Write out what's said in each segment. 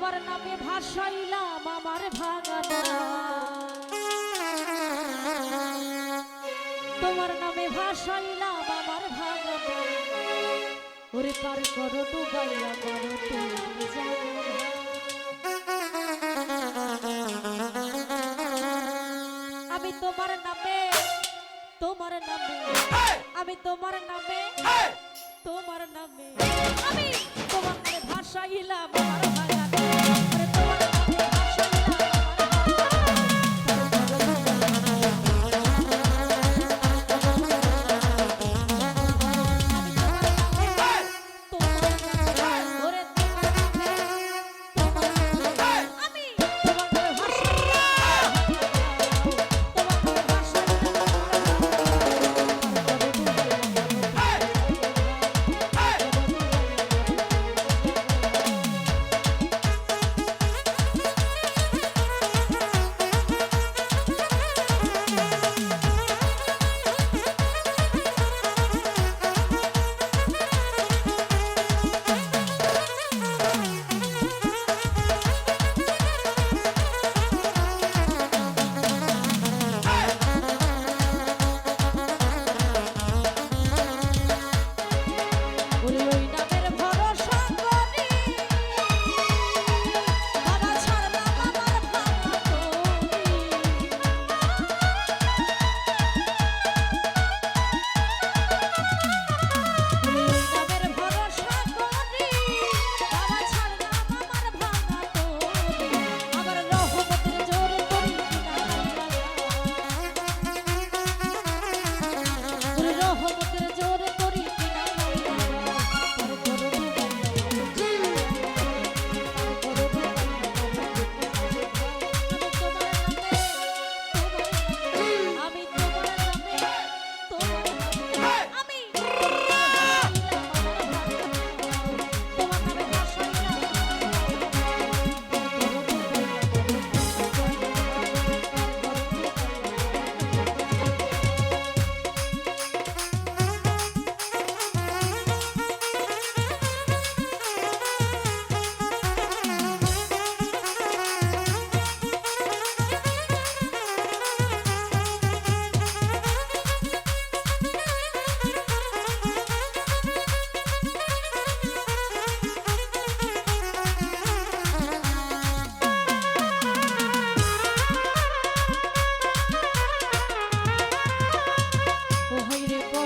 তোমার নামে ভাসাইলাম আমার ভাঙানা তোমার নামে ভাসাইলাম আমার ভাঙানা ওরে পার করো ডুবাইয়া তুমি জানো। আমি তোমার নামে তোমার নামে আমি তোমার নামে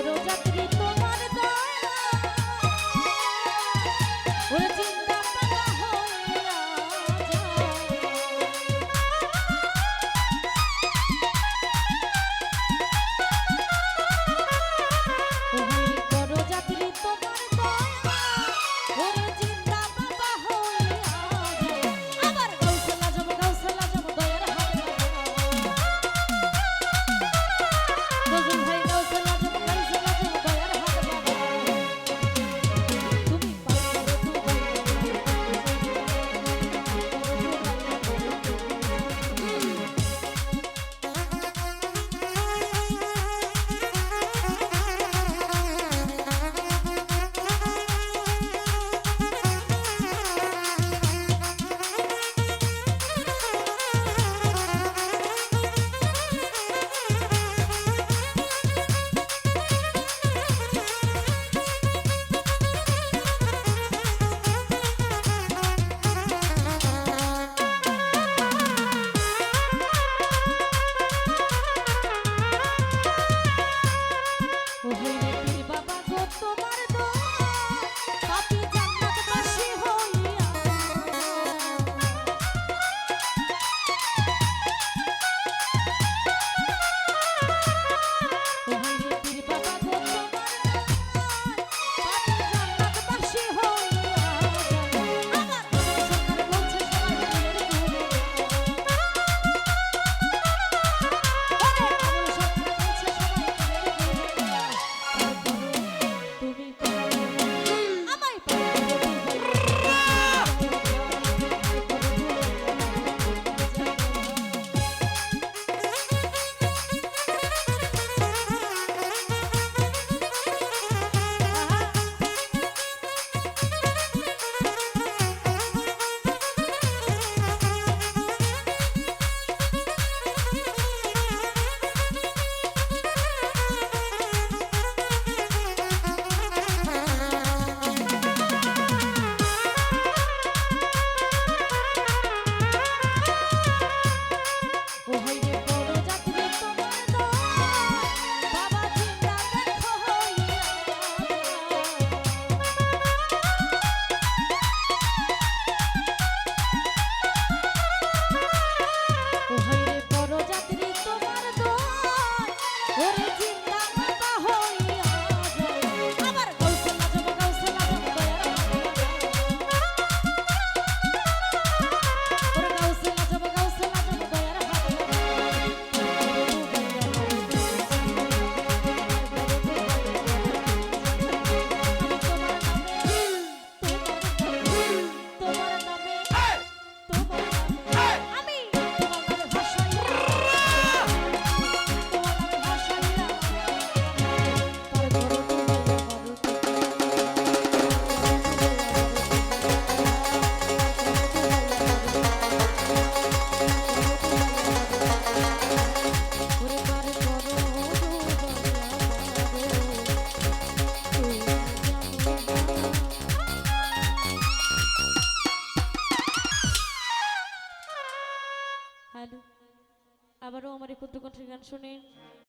করো চাকরি so bad. শুনে